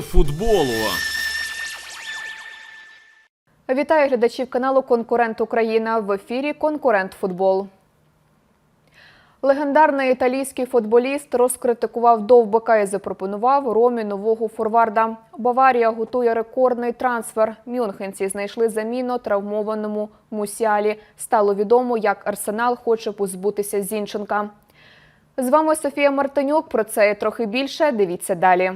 Футболу. Вітаю глядачів каналу Конкурент Україна в ефірі Конкурент Футбол. Легендарний італійський футболіст розкритикував довбика і запропонував Ромі нового форварда. Баварія готує рекордний трансфер. Мюнхенці знайшли заміну травмованому Мусіалі. Стало відомо, як Арсенал хоче позбутися Зінченка. З вами Софія Мартинюк. Про це і трохи більше. Дивіться далі.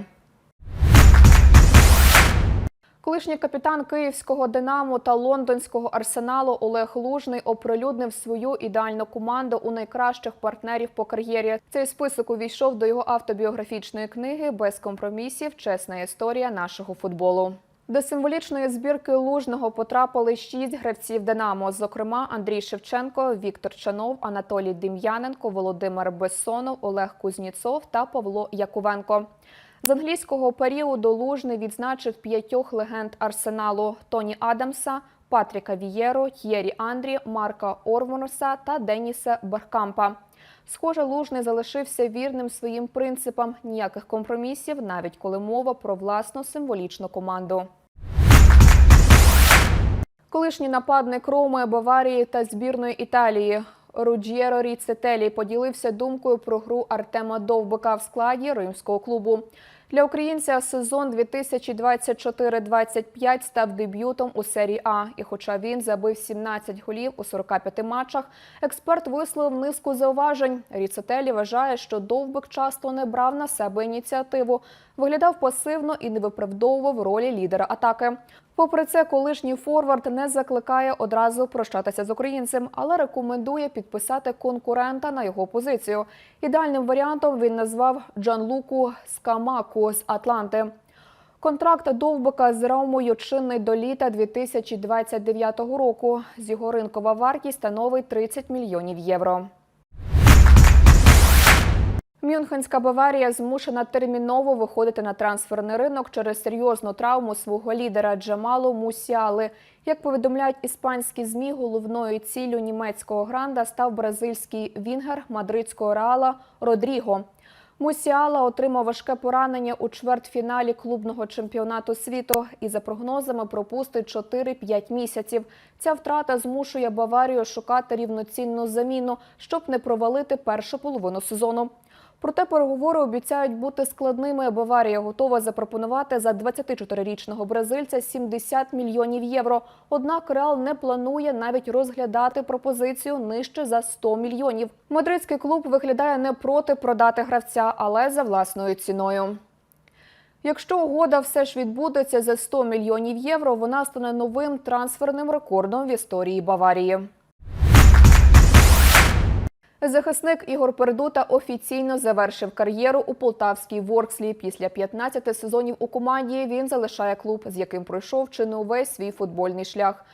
Колишній капітан київського Динамо та лондонського арсеналу Олег Лужний оприлюднив свою ідеальну команду у найкращих партнерів по кар'єрі. Цей список увійшов до його автобіографічної книги без компромісів. Чесна історія нашого футболу. До символічної збірки лужного потрапили шість гравців Динамо, зокрема Андрій Шевченко, Віктор Чанов, Анатолій Дем'яненко, Володимир Бессонов, Олег Кузніцов та Павло Яковенко. З англійського періоду Лужний відзначив п'ятьох легенд арсеналу Тоні Адамса, Патріка Вієро, Єрі Андрі, Марка Орвонорса та Деніса Беркампа. Схоже, Лужний залишився вірним своїм принципам ніяких компромісів, навіть коли мова про власну символічну команду. Колишній нападник Роми, Баварії та збірної Італії Руджєро Ріцетелі поділився думкою про гру Артема Довбика в складі римського клубу. Для українця сезон 2024-25 став дебютом у серії А. І хоча він забив 17 голів у 45 матчах, експерт висловив низку зауважень. Ріцетелі вважає, що Довбик часто не брав на себе ініціативу, виглядав пасивно і не виправдовував ролі лідера атаки. Попри це, колишній форвард не закликає одразу прощатися з українцем, але рекомендує підписати конкурента на його позицію. Ідеальним варіантом він назвав Джанлуку Скамаку з Атланти. Контракт Довбика з Ромою чинний до літа 2029 року. З його ринкова вартість становить 30 мільйонів євро. Мюнхенська Баварія змушена терміново виходити на трансферний ринок через серйозну травму свого лідера Джамалу Мусіали. Як повідомляють іспанські змі, головною ціллю німецького гранда став бразильський вінгер мадридського реала Родріго. Мусіала отримав важке поранення у чвертьфіналі клубного чемпіонату світу і за прогнозами пропустить 4-5 місяців. Ця втрата змушує Баварію шукати рівноцінну заміну, щоб не провалити першу половину сезону. Проте переговори обіцяють бути складними. Баварія готова запропонувати за 24-річного бразильця 70 мільйонів євро. Однак Реал не планує навіть розглядати пропозицію нижче за 100 мільйонів. Мадридський клуб виглядає не проти продати гравця, але за власною ціною. Якщо угода все ж відбудеться за 100 мільйонів євро, вона стане новим трансферним рекордом в історії Баварії. Захисник Ігор Передута офіційно завершив кар'єру у полтавській Воркслі. Після 15 сезонів у команді він залишає клуб, з яким пройшов чи не увесь свій футбольний шлях.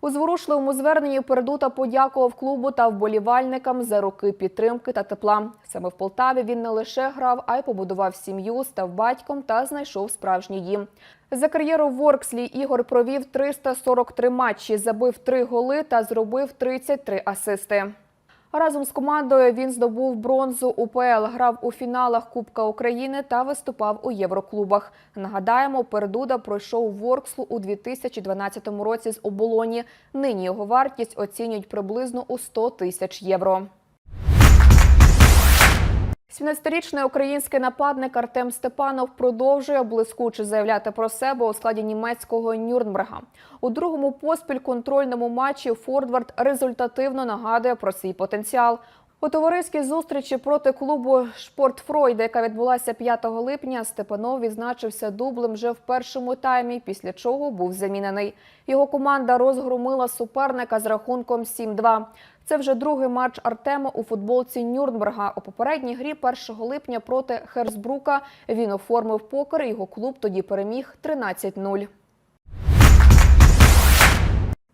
У зворушливому зверненні Передута подякував клубу та вболівальникам за роки підтримки та тепла. Саме в Полтаві він не лише грав, а й побудував сім'ю, став батьком та знайшов справжній дім. За кар'єру в Воркслі Ігор провів 343 матчі, забив 3 голи та зробив 33 асисти. Разом з командою він здобув бронзу УПЛ, грав у фіналах Кубка України та виступав у Євроклубах. Нагадаємо, Пердуда пройшов Воркслу у 2012 році з оболоні. Нині його вартість оцінюють приблизно у 100 тисяч євро. 17-річний український нападник Артем Степанов продовжує блискуче заявляти про себе у складі німецького Нюрнберга. У другому поспіль контрольному матчі Фордвард результативно нагадує про свій потенціал. У товариській зустрічі проти клубу Шпортфройда, яка відбулася 5 липня, Степанов відзначився дублем вже в першому таймі, після чого був замінений. Його команда розгромила суперника з рахунком 7-2. Це вже другий матч Артема у футболці Нюрнберга. У попередній грі 1 липня проти Херсбрука він оформив покер. Його клуб тоді переміг 13-0.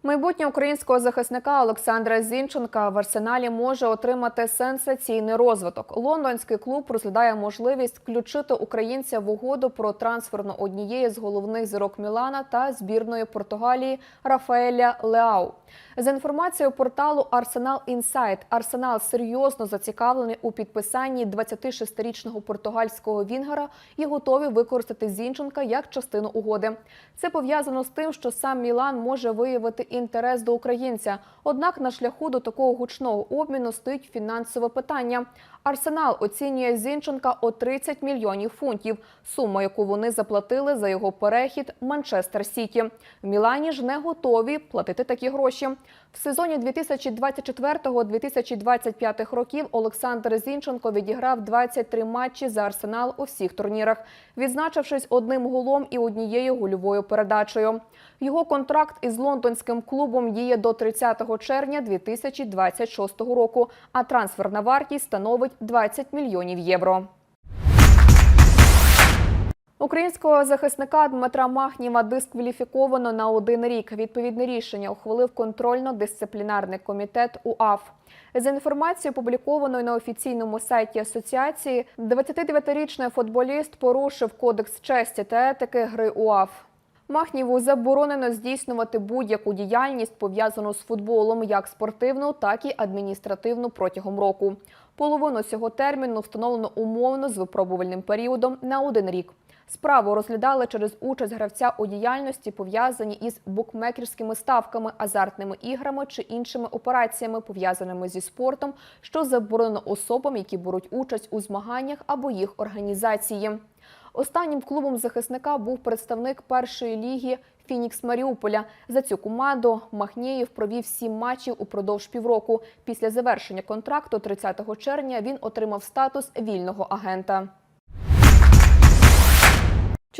Майбутнє українського захисника Олександра Зінченка в арсеналі може отримати сенсаційний розвиток. Лондонський клуб розглядає можливість включити українця в угоду про трансферну однієї з головних зірок Мілана та збірної Португалії Рафаеля Леау. За інформацією порталу Арсенал Інсайт, Арсенал серйозно зацікавлений у підписанні 26-річного португальського вінгера і готові використати Зінченка як частину угоди. Це пов'язано з тим, що сам Мілан може виявити інтерес до українця. Однак на шляху до такого гучного обміну стоїть фінансове питання. Арсенал оцінює Зінченка у 30 мільйонів фунтів, сума, яку вони заплатили за його перехід Манчестер Сіті. В Мілані ж не готові платити такі гроші. В сезоні 2024-2025 років Олександр Зінченко відіграв 23 матчі за Арсенал у всіх турнірах, відзначившись одним голом і однією гольовою передачею. Його контракт із лондонським клубом діє до 30 червня 2026 року, а трансферна вартість становить 20 мільйонів євро. Українського захисника Дмитра Махніва дискваліфіковано на один рік. Відповідне рішення ухвалив контрольно-дисциплінарний комітет УАФ. За інформацією, опублікованою на офіційному сайті асоціації, 29-річний футболіст порушив кодекс честі та етики гри УАФ. Махніву заборонено здійснювати будь-яку діяльність пов'язану з футболом, як спортивну, так і адміністративну протягом року. Половину цього терміну встановлено умовно з випробувальним періодом на один рік. Справу розглядали через участь гравця у діяльності, пов'язані із букмекерськими ставками, азартними іграми чи іншими операціями, пов'язаними зі спортом, що заборонено особам, які беруть участь у змаганнях або їх організації. Останнім клубом захисника був представник першої ліги Фінікс Маріуполя. За цю команду Махнєєв провів сім матчів упродовж півроку. Після завершення контракту 30 червня він отримав статус вільного агента.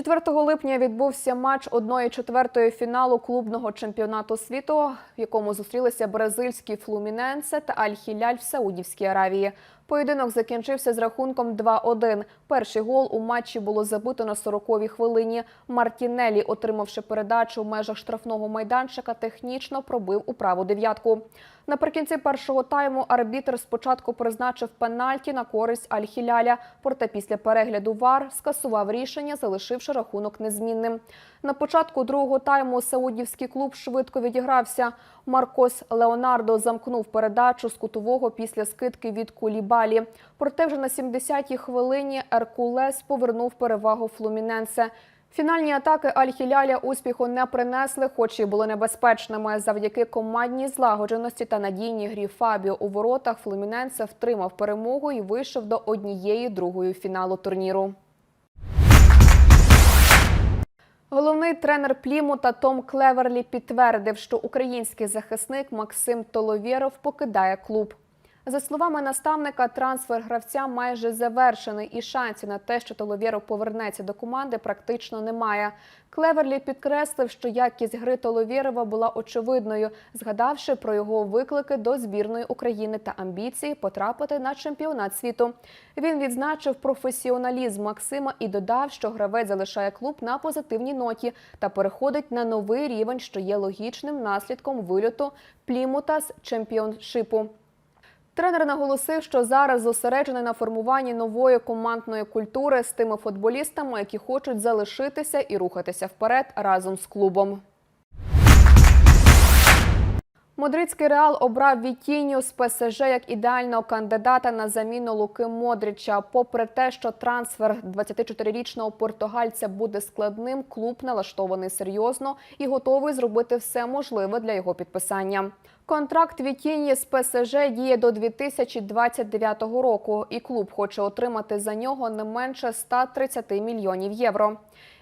4 липня відбувся матч 1-4 фіналу клубного чемпіонату світу, в якому зустрілися бразильські Флуміненсе та Аль-Хіляль в Саудівській Аравії. Поєдинок закінчився з рахунком 2-1. Перший гол у матчі було забито на 40-й хвилині. Мартінелі, отримавши передачу в межах штрафного майданчика, технічно пробив у праву дев'ятку. Наприкінці першого тайму арбітр спочатку призначив пенальті на користь Аль-Хіляля, проте після перегляду ВАР скасував рішення, залишивши рахунок незмінним. На початку другого тайму саудівський клуб швидко відігрався. Маркос Леонардо замкнув передачу з кутового після скидки від Кулібалі. Проте вже на 70-й хвилині Еркулес повернув перевагу Флуміненсе. Фінальні атаки Аль-Хіляля успіху не принесли, хоч і були небезпечними. Завдяки командній злагодженості та надійній грі Фабіо у воротах Флуміненсе втримав перемогу і вийшов до однієї другої фіналу турніру. Головний тренер Плімута Том Клеверлі підтвердив, що український захисник Максим Толовєров покидає клуб. За словами наставника, трансфер гравця майже завершений, і шансів на те, що Толовєров повернеться до команди, практично немає. Клеверлі підкреслив, що якість гри Толовєрова була очевидною, згадавши про його виклики до збірної України та амбіції потрапити на чемпіонат світу. Він відзначив професіоналізм Максима і додав, що гравець залишає клуб на позитивній ноті та переходить на новий рівень, що є логічним наслідком вильоту Плімута з чемпіоншипу. Тренер наголосив, що зараз зосереджений на формуванні нової командної культури з тими футболістами, які хочуть залишитися і рухатися вперед разом з клубом. Мадридський реал обрав Вітіню з ПСЖ як ідеального кандидата на заміну Луки Модріча. Попри те, що трансфер 24-річного португальця буде складним, клуб налаштований серйозно і готовий зробити все можливе для його підписання. Контракт Вітіні з ПСЖ діє до 2029 року, і клуб хоче отримати за нього не менше 130 мільйонів євро.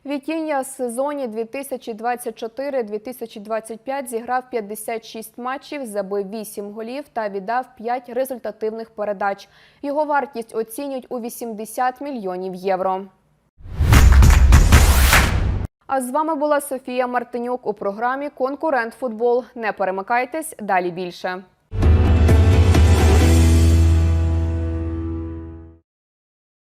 Вітіння сезоні 2024-2025 зіграв 56 матчів, забив 8 голів та віддав 5 результативних передач. Його вартість оцінюють у 80 мільйонів євро. А з вами була Софія Мартинюк у програмі Конкурент Футбол. Не перемикайтесь, далі більше.